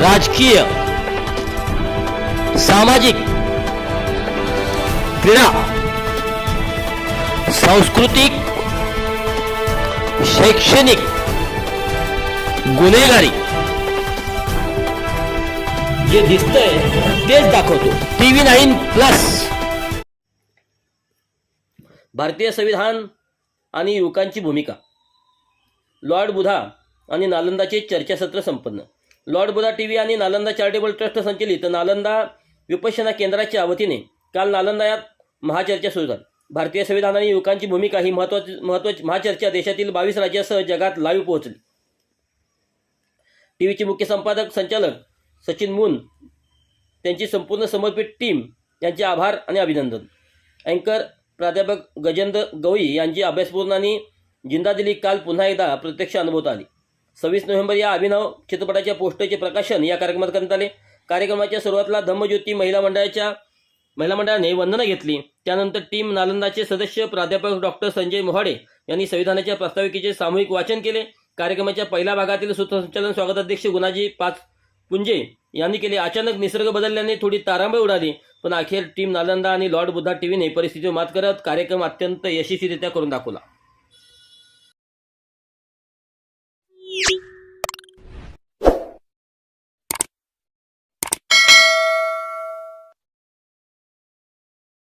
राजकीय सामाजिक क्रीडा सांस्कृतिक शैक्षणिक गुन्हेगारी. जे दिसतंय तेच दाखवतो. TV nine plus. भारतीय संविधान आणि युवकांची भूमिका. लॉर्ड बुधा आणि नालंदाचे चर्चासत्र संपन्न. लॉर्ड बुधा टी व्ही आणि नालंदा चॅरिटेबल ट्रस्ट संचलित नालंदा विपक्षना केंद्राच्या वतीने काल नालंदा यात महाचर्चा सुरू झाली. भारतीय संविधानाने युवकांची भूमिका ही महत्वाची महत्वाची महाचर्चा देशातील बावीस राज्यासह जगात लाईव्ह पोहोचली. टीव्हीचे मुख्य संपादक संचालक सचिन मून त्यांची संपूर्ण समर्पित टीम यांचे आभार आणि अभिनंदन. अँकर प्राध्यापक गजेंद्र गवई यांची अभ्यासपूर्ण आणि जिंदादिली काल पुन्हा एकदा प्रत्यक्ष अनुभवता आली. सव्वीस नोव्हेंबर या अभिनव चित्रपटाच्या पोस्टरचे प्रकाशन या कार्यक्रमात करण्यात आले. कार्यक्रमाच्या सुरुवातीला धम्मज्योती महिला मंडळाच्या महिला मंडळाने वंदना घेतली. त्यानंतर टीम नालंदाचे सदस्य प्राध्यापक डॉक्टर संजय मोहाडे यांनी संविधानाच्या प्रस्ताविकेचे सामूहिक वाचन केले. कार्यक्रमाच्या पहिल्या भागातील सूत्रसंचालन स्वागताध्यक्ष गुणाजी पाच पुंजे यांनी केले. अचानक निसर्ग बदलल्याने थोडी तारांबळ उडाली. पण अखेर टीम नालंदा आणि लॉर्ड बुद्धा टीव्हीने परिस्थितीवर मात करत कार्यक्रम अत्यंत यशस्वीरित्या करून दाखवला.